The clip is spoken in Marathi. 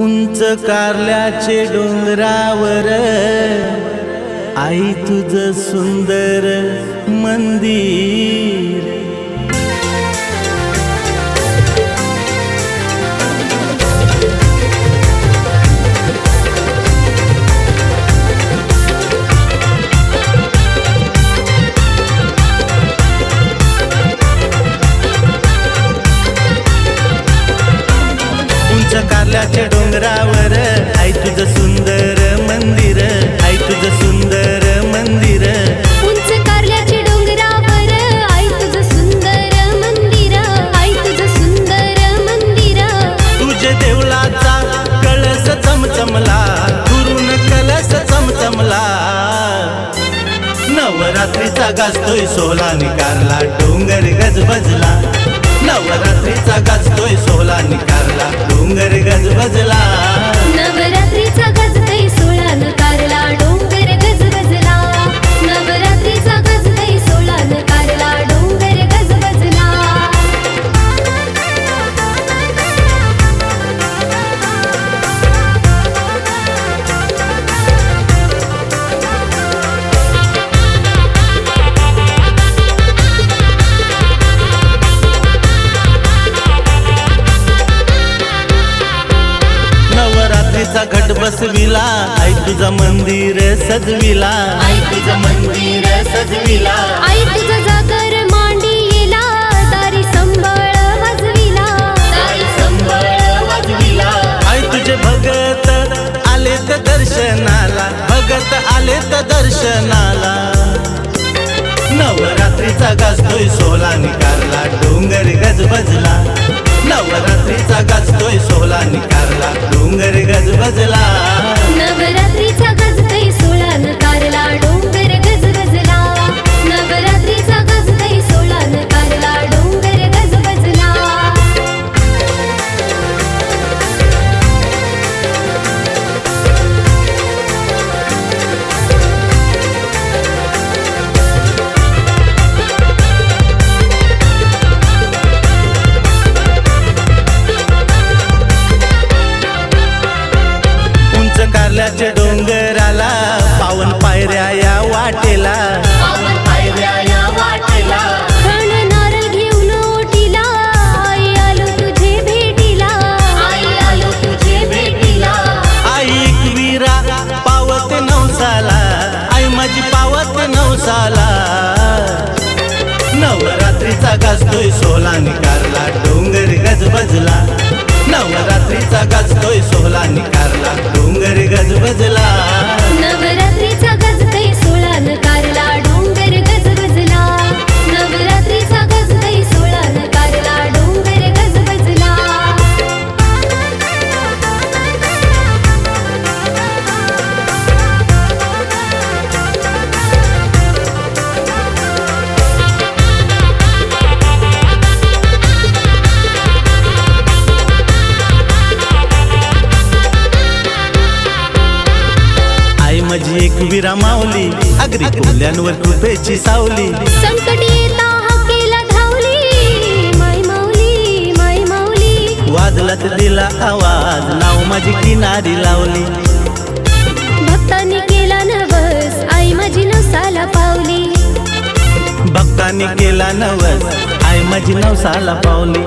उंच कारल्याचे डोंगरावर आई तुझ सुंदर मंदिर कारल्याच्या डोंगरावर. आई तुझं सुंदर मंदिर आई तुझं सुंदर मंदिर. उंच कारल्याचे डोंगरावर. आई तुझं सुंदर मंदिर आई तुझं सुंदर मंदिर. तुझे देवळाचा कळस चमचमला दुरून कलस चमचमला. नवरात्रीचा गाजतोय सोला निकारला डोंगर गजबजला. नवरात्रीचा गाजतोय सोला निकारला. डोंगर गजबजला बसविला आई तुझं मंदिर सजविला. आई तुझं मंदिर सजविला. आई तुझा जागर मांडी येला. दारी संबळ वाजविला. दारी संबळ वाजविला. आई तुझे भगत आले तर दर्शनाला. भगत आले तर दर्शनाला. नवरात्रीचा गाजतोय सोला निकारला. डोंगर गजबजला. नवरात्रीचा गाजतोय सोला निकारला. आलो तुझे भेटीला. आई एकवीरा पावत नवसाला आई माझी पावत नवसाला. नवरात्रीचा गाजतोय सोला निकारला डोंगर गजबजला. नवरात्रीचा गाजतोय आई माझी एकवीरा माऊली अगदी कोल्यांवर कृपेची सावली. वाजलात दिला आवाज नाव माझी किनारी लावली. भक्तांनी केला नवस आई माझी नवसाला पावली. भक्तांनी केला नवस आई माझी नवसाला पावली.